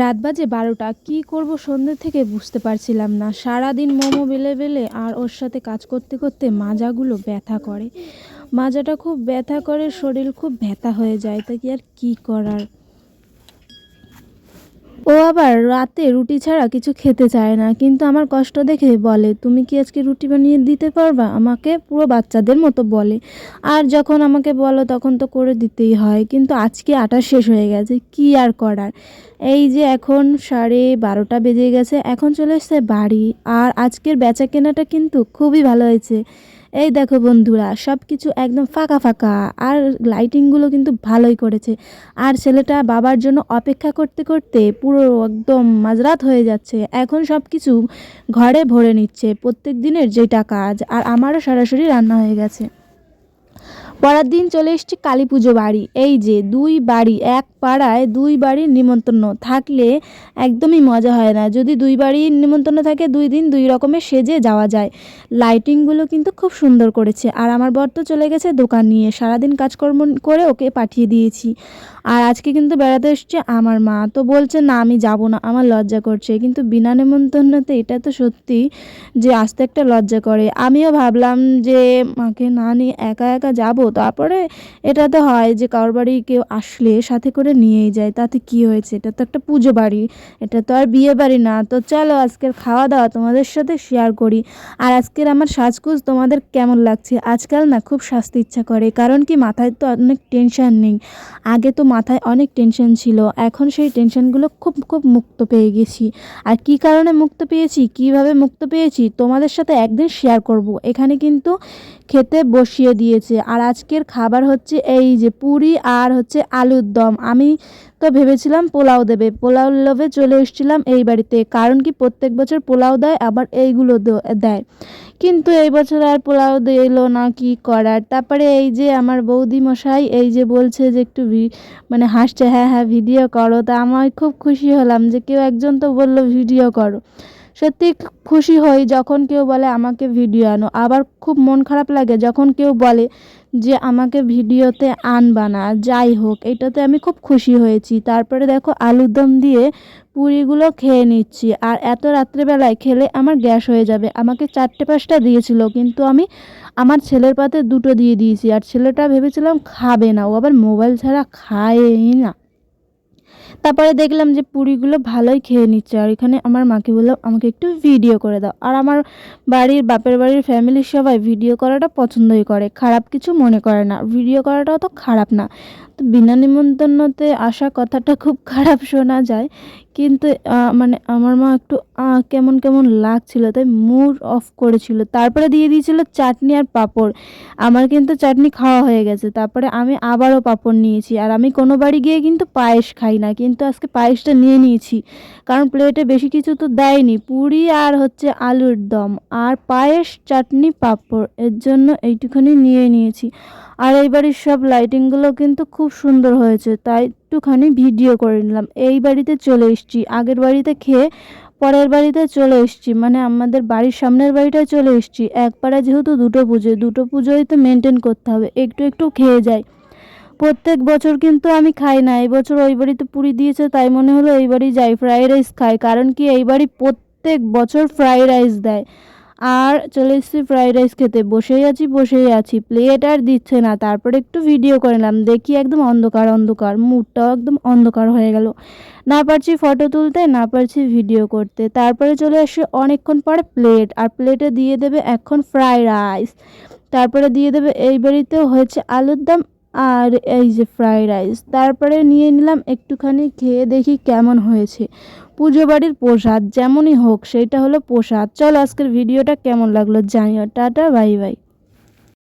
রাত বাজে বারোটা। কি করব সন্ধ্যে থেকে বুঝতে পারছিলাম না। সারাদিন মোমো বেলে বেলে আর ওর সাথে কাজ করতে করতে মাজাগুলো ব্যথা করে। মাজাটা খুব ব্যথা করে, শরীর খুব ব্যথা হয়ে যায়। তা কি আর কী করার? ও আবার রাতে রুটি ছাড়া কিছু খেতে চায় না, কিন্তু আমার কষ্ট দেখে বলে, তুমি কি আজকে রুটি বানিয়ে দিতে পারবা? আমাকে পুরো বাচ্চাদের মতো বলে। আর যখন আমাকে বলো, তখন তো করে দিতেই হয়, কিন্তু আজকে আটা শেষ হয়ে গেছে, কি আর করার? এই যে এখন সাড়ে বারোটা বেজে গেছে, এখন চলে এসছে বাড়ি, আর আজকের বেচা কেনাটা কিন্তু খুবই ভালো হয়েছে। এই দেখো বন্ধুরা সব কিছু একদম ফাঁকা ফাঁকা, আর লাইটিংগুলো কিন্তু ভালোই করেছে। আর ছেলেটা বাবার জন্য অপেক্ষা করতে করতে পুরো একদম মাঝরাত হয়ে যাচ্ছে। এখন সব কিছু ঘরে ভরে নিচ্ছে, প্রত্যেক দিনের যেটা কাজ, আর আমারও সরাসরি রান্না হয়ে গেছে। পরের দিন চলে এসেছি কালী পুজো বাড়ি। এই যে দুই বাড়ি, এক পাড়ায় দুই বাড়ির নিমন্ত্রণ। থাকলে একদমই মজা হয় না। যদি দুই বাড়ির নিমন্ত্রণ থাকে, দুই দিন দুই রকমের সেজে যাওয়া যায়। লাইটিংগুলো কিন্তু খুব সুন্দর করেছে। আর আমার বর তো চলে গেছে দোকান নিয়ে। সারাদিন কাজকর্ম করে ওকে পাঠিয়ে দিয়েছি। আর আজকে কিন্তু বেড়াতে এসছে আমার মা। তো বলছে, না, আমি যাব না। আমার লজ্জা করছে। কিন্তু বিনা নিমন্ত্রণতে এটা তো সত্যি যে আসতে একটা লজ্জা করে। আমিও ভাবলাম যে, মাকে না নিয়ে একা একা যাব? তারপরে এটা তো হয় যে কারোর বাড়ি কেউ আসলে সাথে করে নিয়েই যায়, তাতে কি হয়েছে? এটা তো একটা পুজো বাড়ি, এটা তো আর বিয়ে বাড়ি না। তো চলো আজকের খাওয়া দাওয়া তোমাদের সাথে শেয়ার করি। আর আজকের আমার সাজগোজ তোমাদের কেমন লাগছে? আজকাল না খুব সাজতে ইচ্ছা করে, কারণ কি মাথায় তো অনেক টেনশন নেই। আগে তো মাথায় অনেক টেনশন ছিল, এখন সেই টেনশনগুলো খুব খুব মুক্ত পেয়ে গেছি। আর কি কারণে মুক্ত পেয়েছি? কীভাবে মুক্ত পেয়েছি? তোমাদের সাথে একদিন শেয়ার করব। এখানে কিন্তু খেতে বসিয়ে দিয়েছে। আর আজকের খাবার হচ্ছে এই যে পুরি আর হচ্ছে আলুর দম। আমি তো ভেবেছিলাম পোলাও দেবে। পোলাও লোভে চলে এসেছিলাম এই বাড়িতে, কারণ কি প্রত্যেক বছর পোলাও দেয়, আবার এইগুলো দেয়। কিন্তু এই বছর আর পোলাও দিলো না, কি করার? তারপরে এই যে আমার বৌদি মশাই এই যে বলছে যে একটু মানে হাসছে হ্যাঁ হ্যাঁ ভিডিও করো। তা আমি খুব খুশি হলাম যে কেউ একজন তো বলল ভিডিও করো। সত্যি খুশি হই যখন কেউ বলে, আমাকে ভিডিও আনো। আবার খুব মন খারাপ লাগে যখন কেউ বলে যে, আমাকে ভিডিওতে আনবা না, যাই হোক। এটাতে আমি খুব খুশি হয়েছি। তারপরে দেখো আলুর দম দিয়ে পুরিগুলো খেয়ে নিচ্ছি। আর এত রাত্রেবেলায় খেলে আমার গ্যাস হয়ে যাবে। আমাকে চারটে পাঁচটা দিয়েছিল, কিন্তু আমি আমার ছেলের পাতে দুটো দিয়ে দিয়েছি। আর ছেলেটা ভেবেছিলাম খাবে না। ও আবার মোবাইল ছাড়া খায়ই না। তারপরে দেখলাম যে পুরিগুলো ভালোই খেয়ে নিচ্ছে। আর এখানে আমার মাকে বললাম আমাকে একটু ভিডিও করে দাও। আর আমার বাড়ির, বাপের বাড়ির ফ্যামিলির সবাই ভিডিও করাটা পছন্দই করে। খারাপ কিছু মনে করে না। ভিডিও করাটাও তো খারাপ না। তো বিনা নিমন্ত্রণতে আসা কথাটা খুব খারাপ শোনা যায়। কিন্তু মানে আমার মা একটু কেমন কেমন লাগছিল, তাই মুড অফ করেছিল। তারপরে দিয়ে দিয়েছিল চাটনি আর পাঁপড়। আমার কিন্তু চাটনি খাওয়া হয়ে গেছে। তারপরে আমি আবারও পাঁপড় নিয়েছি। আর আমি কোনো বাড়ি গিয়ে কিন্তু পায়েস খাই না। কিন্তু আজকে পায়েসটা নিয়ে নিয়েছি। কারণ প্লেটে বেশি কিছু তো দেয়নি। পুরি আর হচ্ছে আলুর দম। আর পায়েস, চাটনি, পাঁপড়। এর জন্য এইটুখানি নিয়ে নিয়েছি। আর এই বাড়ির সব লাইটিংগুলো কিন্তু খুব সুন্দর হয়েছে। তাই একটুখানি ভিডিও করে নিলাম। এই বাড়িতে চলে এসেছি। আগের বাড়িতে খেয়ে পরের বাড়িতে চলে এসেছি। মানে আমাদের বাড়ির সামনের বাড়িটায় চলে এসেছি। একপাড়া যেহেতু দুটো পুজো, দুটো পুজোই তো মেনটেন করতে হবে। একটু একটু খেয়ে যাই। প্রত্যেক বছর কিন্তু আমি খাই না। এই বছর ওই বাড়িতে পুরি দিয়েছে, তাই মনে হলো এই বাড়ি যাই ফ্রাইড রাইস খাই। কারণ কি এই বাড়ি প্রত্যেক বছর ফ্রাইড রাইস দেয়। আর চলে এসেছি ফ্রাইড রাইস খেতে। বসেই আছি বসেই আছি। প্লেট আর দিচ্ছে না। তারপরে একটু ভিডিও করে নিলাম। দেখি একদম অন্ধকার অন্ধকার। মুডটাও একদম অন্ধকার হয়ে গেল। না পারছি ফটো তুলতে, না পারছি ভিডিও করতে। তারপরে চলে আসে অনেকক্ষণ পরে প্লেট আর প্লেটে দিয়ে দেবে এখন ফ্রাইড রাইস তারপরে দিয়ে দেবে এই বাড়িতেও হয়েছে আলুর দম আর এই যে ফ্রাইড রাইস তারপরে নিয়ে নিলাম একটুখানি, খেয়ে দেখি কেমন হয়েছে। পুজো বাড়ির প্রসাদ যেমনই হোক, সেইটা হলো প্রসাদ। চলো আজকের ভিডিওটা কেমন লাগল জানিও। Tata, bye bye.